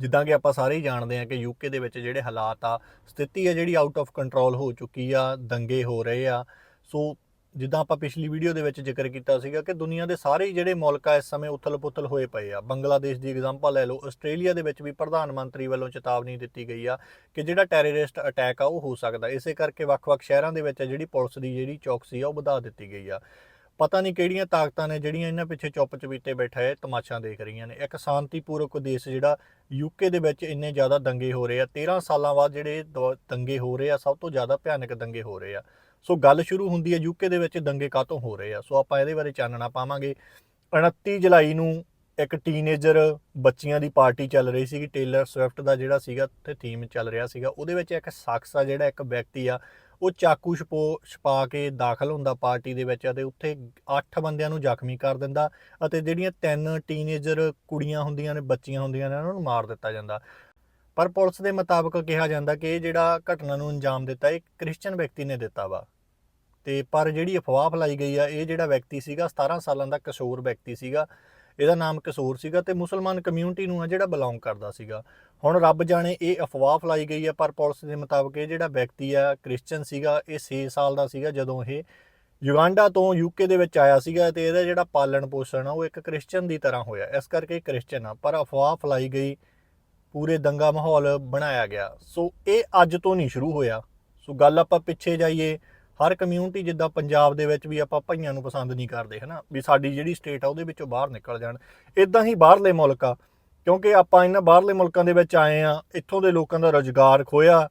ਜਿੱਦਾਂ ਕਿ ਆਪਾਂ ਸਾਰੇ ਹੀ ਜਾਣਦੇ ਹਾਂ ਕਿ ਯੂਕੇ ਦੇ ਵਿੱਚ ਜਿਹੜੇ ਹਾਲਾਤ ਆ, ਸਥਿਤੀ ਆ ਜਿਹੜੀ ਆਊਟ ਆਫ ਕੰਟਰੋਲ ਹੋ ਚੁੱਕੀ ਆ, ਦੰਗੇ ਹੋ ਰਹੇ ਆ। ਸੋ ਜਿੱਦਾਂ ਆਪਾਂ ਪਿਛਲੀ ਵੀਡੀਓ ਦੇ ਵਿੱਚ ਜ਼ਿਕਰ ਕੀਤਾ ਸੀਗਾ ਕਿ ਦੁਨੀਆ ਦੇ ਸਾਰੇ ਜਿਹੜੇ ਮੁਲਕ ਆ, ਇਸ ਸਮੇਂ ਉਥਲ-ਪੁਥਲ ਹੋਏ ਪਏ ਆ। ਬੰਗਲਾਦੇਸ਼ ਦੀ ਐਗਜ਼ਾਮਪਲ ਲੈ ਲਓ, ਆਸਟ੍ਰੇਲੀਆ ਦੇ ਵਿੱਚ ਵੀ ਪ੍ਰਧਾਨ ਮੰਤਰੀ ਵੱਲੋਂ ਚੇਤਾਵਨੀ ਦਿੱਤੀ ਗਈ ਆ ਕਿ ਜਿਹੜਾ ਟੈਰਰਿਸਟ ਅਟੈਕ ਆ, ਉਹ ਹੋ ਸਕਦਾ। ਇਸੇ ਕਰਕੇ ਵੱਖ-ਵੱਖ ਸ਼ਹਿਰਾਂ ਦੇ ਵਿੱਚ ਜਿਹੜੀ ਪੁਲਿਸ ਦੀ ਜਿਹੜੀ ਚੌਕਸੀ ਆ, ਉਹ ਵਧਾ ਦਿੱਤੀ ਗਈ ਆ। ਪਤਾ ਨਹੀਂ ਕਿਹੜੀਆਂ ਤਾਕਤਾਂ ਨੇ ਜਿਹੜੀਆਂ ਇਹਨਾਂ ਪਿੱਛੇ ਚੁੱਪ ਚਪੀਤੇ ਹੈ ਤਮਾਸ਼ਾ ਦੇਖ ਰਹੀਆਂ ਨੇ। ਇੱਕ ਸ਼ਾਂਤੀਪੂਰਕ ਦੇਸ਼ ਜਿਹੜਾ ਯੂਕੇ ਦੇ ਵਿੱਚ ਇੰਨੇ ਜ਼ਿਆਦਾ ਦੰਗੇ ਹੋ ਰਹੇ ਆ। 13 ਸਾਲਾਂ ਬਾਅਦ ਜਿਹੜੇ ਦ- ਦੰਗੇ ਹੋ ਰਹੇ ਆ, ਸਭ ਤੋਂ ਜ਼ਿਆਦਾ ਭਿਆਨਕ ਦੰਗੇ ਹੋ ਰਹੇ ਆ। ਸੋ ਗੱਲ ਸ਼ੁਰੂ ਹੁੰਦੀ ਹੈ ਯੂਕੇ ਦੇ ਵਿੱਚ ਦੰਗੇ ਕਾਤੋਂ ਹੋ ਰਹੇ ਆ। ਸੋ ਆਪਾਂ ਇਹਦੇ ਬਾਰੇ ਚਾਨਣਾ ਪਾਵਾਂਗੇ। 29 ਜੁਲਾਈ ਨੂੰ ਇੱਕ ਟੀਨੇਜਰ ਬੱਚੀਆਂ ਦੀ ਪਾਰਟੀ ਚੱਲ ਰਹੀ ਸੀਗੀ। ਟੇਲਰ ਸਵਿਫਟ ਦਾ ਜਿਹੜਾ ਸੀਗਾ ਤੇ ਥੀਮ ਚੱਲ ਰਿਹਾ ਸੀਗਾ। ਉਹਦੇ ਵਿੱਚ ਇੱਕ ਸ਼ਖਸ ਆ ਜਿਹੜਾ ਇੱਕ ਵਿਅਕਤੀ ਆ ਉਹ ਚਾਕੂ ਛਪੋ, ਛਪਾ ਕੇ ਦਾਖਲ ਹੁੰਦਾ ਪਾਰਟੀ ਦੇ ਵਿੱਚ ਅਤੇ ਉੱਥੇ 8 ਬੰਦਿਆਂ ਨੂੰ ਜ਼ਖਮੀ ਕਰ ਦਿੰਦਾ ਅਤੇ ਜਿਹੜੀਆਂ ਤਿੰਨ ਟੀਨੇਜਰ ਕੁੜੀਆਂ ਹੁੰਦੀਆਂ ਨੇ, ਬੱਚੀਆਂ ਹੁੰਦੀਆਂ ਨੇ, ਉਹਨਾਂ ਨੂੰ ਮਾਰ ਦਿੱਤਾ ਜਾਂਦਾ। ਪਰ ਪੁਲਿਸ ਦੇ ਮੁਤਾਬਕ ਕਿਹਾ ਜਾਂਦਾ ਕਿ ਇਹ ਜਿਹੜਾ ਘਟਨਾ ਨੂੰ ਅੰਜਾਮ ਦਿੱਤਾ, ਇਹ ਕ੍ਰਿਸਚੀਅਨ ਵਿਅਕਤੀ ਨੇ ਦਿੱਤਾ ਵਾ। ਤੇ ਪਰ ਜਿਹੜੀ ਅਫਵਾਹ ਫੈਲਾਈ ਗਈ ਆ, ਇਹ ਜਿਹੜਾ ਵਿਅਕਤੀ ਸੀਗਾ 17 ਸਾਲਾਂ ਦਾ ਕਿਸ਼ੋਰ ਵਿਅਕਤੀ ਸੀਗਾ ਇਹਦਾ ਨਾਮ ਕਸੂਰ ਸੀਗਾ ਤੇ ਮੁਸਲਮਾਨ ਕਮਿਊਨਿਟੀ ਨੂੰ ਆ ਜਿਹੜਾ ਬਿਲੋਂਗ ਕਰਦਾ ਸੀਗਾ। ਹੁਣ ਰੱਬ ਜਾਣੇ ਇਹ ਅਫਵਾਹ ਫੈਲਾਈ ਗਈ ਆ, ਪਰ ਪੁਲਿਸ ਦੇ ਮੁਤਾਬਕ ਇਹ ਜਿਹੜਾ ਵਿਅਕਤੀ ਆ ਕ੍ਰਿਸਚੀਅਨ ਸੀਗਾ, ਇਹ 6 ਸਾਲ ਦਾ ਸੀਗਾ ਜਦੋਂ ਇਹ ਯੁਗਾਂਡਾ ਤੋਂ ਯੂਕੇ ਦੇ ਵਿੱਚ ਆਇਆ ਸੀਗਾ ਤੇ ਇਹਦਾ ਜਿਹੜਾ ਪਾਲਣ ਪੋਸ਼ਣ ਆ, ਉਹ ਇੱਕ ਕ੍ਰਿਸਚੀਅਨ ਦੀ ਤਰ੍ਹਾਂ ਹੋਇਆ। ਇਸ ਕਰਕੇ ਇਹ ਕ੍ਰਿਸਚੀਅਨ ਆ, ਪਰ ਅਫਵਾਹ ਫੈਲਾਈ ਗਈ, ਪੂਰੇ ਦੰਗਾ ਮਾਹੌਲ ਬਣਾਇਆ ਗਿਆ। ਸੋ ਇਹ ਅੱਜ ਤੋਂ ਨਹੀਂ ਸ਼ੁਰੂ ਹੋਇਆ। ਸੋ ਗੱਲ ਆਪਾਂ ਪਿੱਛੇ ਜਾਈਏ ਹਰ ਕਮਿਊਨਿਟੀ ਜਿੱਦਾਂ ਪੰਜਾਬ ਦੇ ਵਿੱਚ ਵੀ ਆਪਾਂ ਭਾਈਆਂ ਨੂੰ ਪਸੰਦ ਨਹੀਂ ਕਰਦੇ, ਹਨਾ? ਵੀ ਸਾਡੀ ਜਿਹੜੀ ਸਟੇਟ ਆ ਉਹਦੇ ਵਿੱਚੋਂ ਬਾਹਰ ਨਿਕਲ ਜਾਣ। ਇਦਾਂ ਹੀ ਬਾਹਰਲੇ ਮੁਲਕ ਆ, ਕਿਉਂਕਿ ਆਪਾਂ ਇਹਨਾਂ ਬਾਹਰਲੇ ਮੁਲਕਾਂ ਦੇ ਵਿੱਚ ਆਏ ਆ, ਇੱਥੋਂ ਦੇ ਲੋਕਾਂ ਦਾ ਰੋਜ਼ਗਾਰ ਖੋਇਆ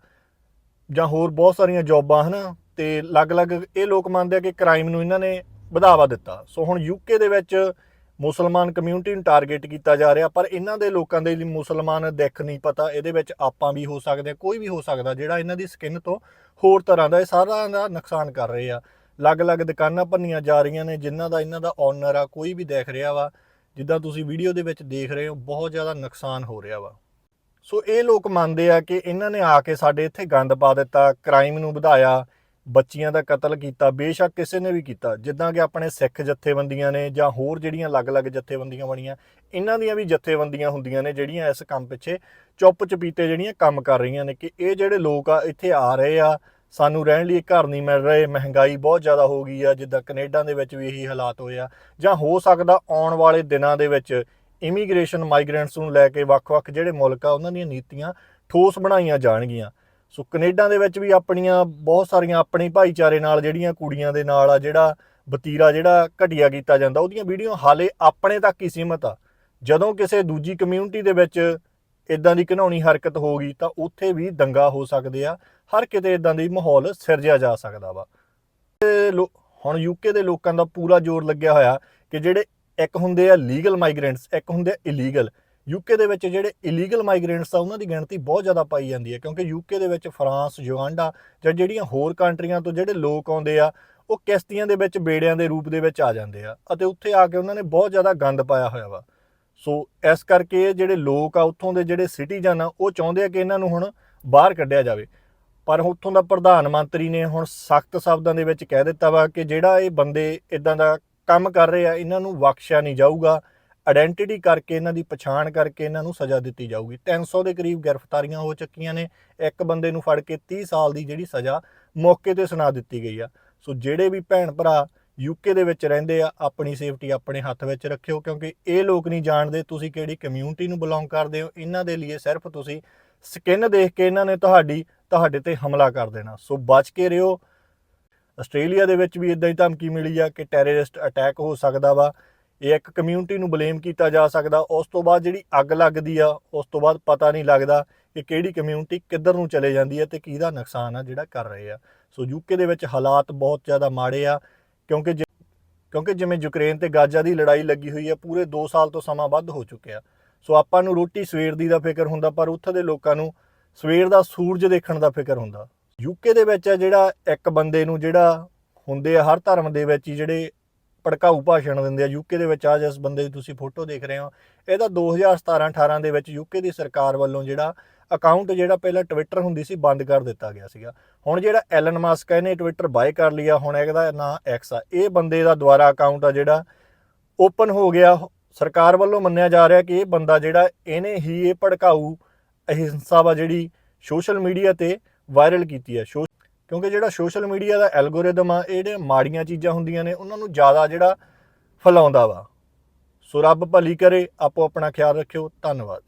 ਜਾਂ ਹੋਰ ਬਹੁਤ ਸਾਰੀਆਂ ਜੌਬਾਂ, ਹਨਾ? ਤੇ ਅਲੱਗ-ਅਲੱਗ ਇਹ ਲੋਕ ਮੰਨਦੇ ਆ ਕਿ ਕ੍ਰਾਈਮ ਨੂੰ ਇਹਨਾਂ ਨੇ ਵਧਾਵਾ ਦਿੱਤਾ। ਸੋ ਹੁਣ ਯੂਕੇ ਦੇ ਵਿੱਚ ਮੁਸਲਮਾਨ ਕਮਿਊਨਿਟੀ ਨੂੰ ਟਾਰਗੇਟ ਕੀਤਾ ਜਾ ਰਿਹਾ, ਪਰ ਇਹਨਾਂ ਦੇ ਲੋਕਾਂ ਦੇ ਲਈ ਮੁਸਲਮਾਨ ਦਿੱਖ ਨਹੀਂ ਪਤਾ, ਇਹਦੇ ਵਿੱਚ ਆਪਾਂ ਵੀ ਹੋ ਸਕਦੇ ਹਾਂ, ਕੋਈ ਵੀ ਹੋ ਸਕਦਾ, ਜਿਹੜਾ ਇਹਨਾਂ ਦੀ ਸਕਿਨ ਤੋਂ ਹੋਰ ਤਰ੍ਹਾਂ ਦਾ, ਇਹ ਸਾਰਾ ਦਾ ਨੁਕਸਾਨ ਕਰ ਰਹੇ ਆ। ਅਲੱਗ-ਅਲੱਗ ਦੁਕਾਨਾਂ ਭੰਨੀਆਂ ਜਾ ਰਹੀਆਂ ਨੇ, ਜਿਨ੍ਹਾਂ ਦਾ ਇਹਨਾਂ ਦਾ ਓਨਰ ਆ, ਕੋਈ ਵੀ ਦੇਖ ਰਿਹਾ ਵਾ, ਜਿੱਦਾਂ ਤੁਸੀਂ ਵੀਡੀਓ ਦੇ ਵਿੱਚ ਦੇਖ ਰਹੇ ਹੋ, ਬਹੁਤ ਜ਼ਿਆਦਾ ਨੁਕਸਾਨ ਹੋ ਰਿਹਾ ਵਾ। ਸੋ ਇਹ ਲੋਕ ਮੰਨਦੇ ਆ ਕਿ ਇਹਨਾਂ ਨੇ ਆ ਕੇ ਸਾਡੇ ਇੱਥੇ ਗੰਦ ਪਾ ਦਿੱਤਾ ਕ੍ਰਾਈਮ ਨੂੰ ਵਧਾਇਆ ਬੱਚੀਆਂ ਦਾ ਕਤਲ ਕੀਤਾ, ਬੇਸ਼ੱਕ ਕਿਸੇ ਨੇ ਵੀ ਕੀਤਾ, ਜਿੱਦਾਂ ਕਿ ਆਪਣੇ ਸਿੱਖ ਜਥੇਬੰਦੀਆਂ ਨੇ ਜਾਂ ਹੋਰ ਜਿਹੜੀਆਂ ਅਲੱਗ-ਅਲੱਗ ਜਥੇਬੰਦੀਆਂ ਬਣੀਆਂ, ਇਹਨਾਂ ਦੀਆਂ ਵੀ ਜਥੇਬੰਦੀਆਂ ਹੁੰਦੀਆਂ ਨੇ ਜਿਹੜੀਆਂ ਇਸ ਕੰਮ ਪਿੱਛੇ ਚੁੱਪ ਚਪੀਤੇ ਜਿਹੜੀਆਂ ਕੰਮ ਕਰ ਰਹੀਆਂ ਨੇ ਕਿ ਇਹ ਜਿਹੜੇ ਲੋਕ ਆ, ਇੱਥੇ ਆ ਰਹੇ ਆ, ਸਾਨੂੰ ਰਹਿਣ ਲਈ ਘਰ ਨਹੀਂ ਮਿਲ ਰਹੇ, ਮਹਿੰਗਾਈ ਬਹੁਤ ਜ਼ਿਆਦਾ ਹੋ ਗਈ ਆ, ਜਿੱਦਾਂ ਕੈਨੇਡਾ ਦੇ ਵਿੱਚ ਵੀ ਇਹੀ ਹਾਲਾਤ ਹੋਏ ਆ, ਜਾਂ ਹੋ ਸਕਦਾ ਆਉਣ ਵਾਲੇ ਦਿਨਾਂ ਦੇ ਵਿੱਚ ਇਮੀਗ੍ਰੇਸ਼ਨ ਮਾਈਗ੍ਰੈਂਟਸ ਨੂੰ ਲੈ ਕੇ ਵੱਖ-ਵੱਖ ਜਿਹੜੇ ਮੁਲਕ ਆ, ਉਹਨਾਂ ਦੀਆਂ ਨੀਤੀਆਂ ਠੋਸ ਬਣਾਈਆਂ ਜਾਣਗੀਆਂ। ਸੋ ਕੈਨੇਡਾ ਦੇ ਵਿੱਚ ਵੀ ਆਪਣੀਆਂ ਬਹੁਤ ਸਾਰੀਆਂ ਆਪਣੇ ਭਾਈਚਾਰੇ ਨਾਲ ਜਿਹੜੀਆਂ ਕੁੜੀਆਂ ਦੇ ਨਾਲ ਆ, ਜਿਹੜਾ ਬਤੀਰਾ, ਜਿਹੜਾ ਘਟੀਆ ਕੀਤਾ ਜਾਂਦਾ, ਉਹਦੀਆਂ ਵੀਡੀਓ ਹਾਲੇ ਆਪਣੇ ਤੱਕ ਹੀ ਸੀਮਤ ਆ। ਜਦੋਂ ਕਿਸੇ ਦੂਜੀ ਕਮਿਊਨਿਟੀ ਦੇ ਵਿੱਚ ਇਦਾਂ ਦੀ ਘਿਨਾਉਣੀ ਹਰਕਤ ਹੋ ਗਈ, ਤਾਂ ਉੱਥੇ ਵੀ ਦੰਗਾ ਹੋ ਸਕਦੇ ਆ। ਹਰ ਕਿਤੇ ਇਦਾਂ ਦੀ ਮਾਹੌਲ ਸਿਰਜਿਆ ਜਾ ਸਕਦਾ ਵਾ। ਲੋ- ਹੁਣ ਯੂਕੇ ਦੇ ਲੋਕਾਂ ਦਾ ਪੂਰਾ ਜ਼ੋਰ ਲੱਗਿਆ ਹੋਇਆ ਕਿ ਜਿਹੜੇ ਇੱਕ ਹੁੰਦੇ ਆ ਲੀਗਲ ਮਾਈਗ੍ਰੈਂਟਸ ਇੱਕ ਹੁੰਦੇ ਆ ਇਲੀਗਲ ਯੂਕੇ ਦੇ ਵਿੱਚ ਜਿਹੜੇ ਇਲੀਗਲ ਮਾਈਗ੍ਰੈਂਟਸ ਆ, ਉਹਨਾਂ ਦੀ ਗਿਣਤੀ ਬਹੁਤ ਜ਼ਿਆਦਾ ਪਾਈ ਜਾਂਦੀ ਹੈ, ਕਿਉਂਕਿ ਯੂਕੇ ਦੇ ਵਿੱਚ ਫਰਾਂਸ ਯੁਗਾਂਡਾ ਜਾਂ ਜਿਹੜੀਆਂ ਹੋਰ ਕੰਟਰੀਆਂ ਤੋਂ ਜਿਹੜੇ ਲੋਕ ਆਉਂਦੇ ਆ, ਉਹ ਕਿਸ਼ਤੀਆਂ ਦੇ ਵਿੱਚ, ਬੇੜਿਆਂ ਦੇ ਰੂਪ ਦੇ ਵਿੱਚ ਆ ਜਾਂਦੇ ਆ ਅਤੇ ਉੱਥੇ ਆ ਕੇ ਉਹਨਾਂ ਨੇ ਬਹੁਤ ਜ਼ਿਆਦਾ ਗੰਦ ਪਾਇਆ ਹੋਇਆ ਵਾ। ਸੋ ਇਸ ਕਰਕੇ ਜਿਹੜੇ ਲੋਕ ਆ, ਉੱਥੋਂ ਦੇ ਜਿਹੜੇ ਸਿਟੀਜ਼ਨ ਆ, ਉਹ ਚਾਹੁੰਦੇ ਆ ਕਿ ਇਹਨਾਂ ਨੂੰ ਹੁਣ ਬਾਹਰ ਕੱਢਿਆ ਜਾਵੇ। ਪਰ ਉੱਥੋਂ ਦਾ ਪ੍ਰਧਾਨ ਮੰਤਰੀ ਨੇ ਹੁਣ ਸਖਤ ਸ਼ਬਦਾਂ ਦੇ ਵਿੱਚ ਕਹਿ ਦਿੱਤਾ ਵਾ ਕਿ ਜਿਹੜਾ ਇਹ ਬੰਦੇ ਇਦਾਂ ਦਾ ਕੰਮ ਕਰ ਰਹੇ ਆ, ਇਹਨਾਂ ਨੂੰ ਬਖਸ਼ਿਆ ਨਹੀਂ ਜਾਊਗਾ। ਆਇਡੈਂਟੀਟੀ ਕਰਕੇ, ਇਹਨਾਂ ਦੀ ਪਛਾਣ ਕਰਕੇ ਇਹਨਾਂ ਨੂੰ ਸਜ਼ਾ ਦਿੱਤੀ ਜਾਊਗੀ। 300 ਦੇ ਕਰੀਬ ਗ੍ਰਿਫਤਾਰੀਆਂ ਹੋ ਚੁੱਕੀਆਂ ਨੇ। ਇੱਕ ਬੰਦੇ ਨੂੰ ਫੜ ਕੇ 30 ਸਾਲ ਦੀ ਜਿਹੜੀ ਸਜ਼ਾ ਮੌਕੇ ਤੇ ਸੁਣਾ ਦਿੱਤੀ ਗਈ ਆ। ਸੋ ਜਿਹੜੇ ਵੀ ਭੈਣ ਭਰਾ ਯੂਕੇ ਦੇ ਵਿੱਚ ਰਹਿੰਦੇ ਆ, ਆਪਣੀ ਸੇਫਟੀ ਆਪਣੇ ਹੱਥ ਵਿੱਚ ਰੱਖਿਓ, ਕਿਉਂਕਿ ਇਹ ਲੋਕ ਨਹੀਂ ਜਾਣਦੇ ਤੁਸੀਂ ਕਿਹੜੀ ਕਮਿਊਨਿਟੀ ਨੂੰ ਬਿਲੋਂਗ ਕਰਦੇ ਹੋ। ਇਹਨਾਂ ਦੇ ਲਈ ਸਿਰਫ ਤੁਸੀਂ ਸਕਿਨ ਦੇਖ ਕੇ ਇਹਨਾਂ ਨੇ ਤੁਹਾਡੀ, ਤੁਹਾਡੇ ਤੇ ਹਮਲਾ ਕਰ ਦੇਣਾ। ਸੋ ਬਚ ਕੇ ਰਿਓ ਆਸਟ੍ਰੇਲੀਆ ਦੇ ਵਿੱਚ ਵੀ ਇਦਾਂ ਹੀ ਧਮਕੀ ਮਿਲੀ ਆ ਕਿ ਟੈਰਰਿਸਟ ਅਟੈਕ ਹੋ ਸਕਦਾ ਵਾ। ਇਹ ਇੱਕ ਕਮਿਊਨਿਟੀ ਨੂੰ ਬਲੇਮ ਕੀਤਾ ਜਾ ਸਕਦਾ, ਉਸ ਤੋਂ ਬਾਅਦ ਜਿਹੜੀ ਅੱਗ ਲੱਗਦੀ ਆ, ਉਸ ਤੋਂ ਬਾਅਦ ਪਤਾ ਨਹੀਂ ਲੱਗਦਾ ਕਿ ਕਿਹੜੀ ਕਮਿਊਨਿਟੀ ਕਿੱਧਰ ਨੂੰ ਚਲੇ ਜਾਂਦੀ ਹੈ ਤੇ ਕਿਹਦਾ ਨੁਕਸਾਨ ਆ ਜਿਹੜਾ ਕਰ ਰਹੇ ਆ। ਸੋ ਯੂਕੇ ਦੇ ਵਿੱਚ ਹਾਲਾਤ ਬਹੁਤ ਜ਼ਿਆਦਾ ਮਾੜੇ ਆ, ਕਿਉਂਕਿ ਜਿ- ਕਿਉਂਕਿ ਜਿਵੇਂ ਯੂਕਰੇਨ ਤੇ ਗਾਜ਼ਾ ਦੀ ਲੜਾਈ ਲੱਗੀ ਹੋਈ ਆ, ਪੂਰੇ 2 ਸਾਲ ਤੋਂ ਸਮਾਂ ਵੱਧ ਹੋ ਚੁੱਕਿਆ। ਸੋ ਆਪਾਂ ਨੂੰ ਰੋਟੀ ਸਵੇਰ ਦੀ ਦਾ ਫਿਕਰ ਹੁੰਦਾ, ਪਰ ਉੱਥੇ ਦੇ ਲੋਕਾਂ ਨੂੰ ਸਵੇਰ ਦਾ ਸੂਰਜ ਦੇਖਣ ਦਾ ਫਿਕਰ ਹੁੰਦਾ। ਯੂਕੇ ਦੇ ਵਿੱਚ ਆ ਜਿਹੜਾ ਇੱਕ ਬੰਦੇ ਨੂੰ ਜਿਹੜਾ ਹੁੰਦੇ ਆ, ਹਰ ਧਰਮ ਦੇ ਵਿੱਚ ਜਿਹੜੇ ਭੜਕਾਊ ਭਾਸ਼ਣ ਦਿੰਦੇ ਆ ਯੂਕੇ ਦੇ ਵਿੱਚ ਆ ਜਿਸ ਬੰਦੇ ਦੀ ਤੁਸੀਂ ਫੋਟੋ ਦੇਖ ਰਹੇ ਹੋ ਇਹਦਾ 2017-18 ਦੇ ਵਿੱਚ ਯੂਕੇ ਦੀ ਸਰਕਾਰ ਵੱਲੋਂ ਜਿਹੜਾ ਅਕਾਊਂਟ ਜਿਹੜਾ ਪਹਿਲਾਂ ਟਵਿੱਟਰ ਹੁੰਦੀ ਸੀ, ਬੰਦ ਕਰ ਦਿੱਤਾ ਗਿਆ ਸੀਗਾ। ਹੁਣ ਜਿਹੜਾ ਐਲਨ ਮਾਸਕ ਇਹਨੇ ਟਵਿੱਟਰ ਬਾਏ ਕਰ ਲਿਆ ਹੁਣ ਇਹਦਾ ਨਾਂ ਐਕਸ ਆ। ਇਹ ਬੰਦੇ ਦਾ ਦੁਬਾਰਾ ਅਕਾਊਂਟ ਆ ਜਿਹੜਾ ਓਪਨ ਹੋ ਗਿਆ, ਸਰਕਾਰ ਵੱਲੋਂ ਮੰਨਿਆ ਜਾ ਰਿਹਾ ਕਿ ਇਹ ਬੰਦਾ ਜਿਹੜਾ ਇਹਨੇ ਹੀ ਇਹ ਭੜਕਾਊ ਅਹਿੰਸਾ ਵਾ ਜਿਹੜੀ ਸੋਸ਼ਲ ਮੀਡੀਆ ਤੇ ਵਾਇਰਲ ਕੀਤੀ ਹੈ ਸੋ- ਕਿਉਂਕਿ ਜਿਹੜਾ ਸੋਸ਼ਲ ਮੀਡੀਆ ਦਾ ਐਲਗੋਰਿਦਮ ਆ ਇਹ ਜਿਹੜੇ ਮਾੜੀਆਂ ਚੀਜ਼ਾਂ ਹੁੰਦੀਆਂ ਨੇ, ਉਹਨਾਂ ਨੂੰ ਜ਼ਿਆਦਾ ਜਿਹੜਾ ਫੈਲਾਉਂਦਾ ਵਾ। ਸੋ ਰੱਬ ਭਲੀ ਕਰੇ, ਆਪੋ ਆਪਣਾ ਖਿਆਲ ਰੱਖਿਓ। ਧੰਨਵਾਦ।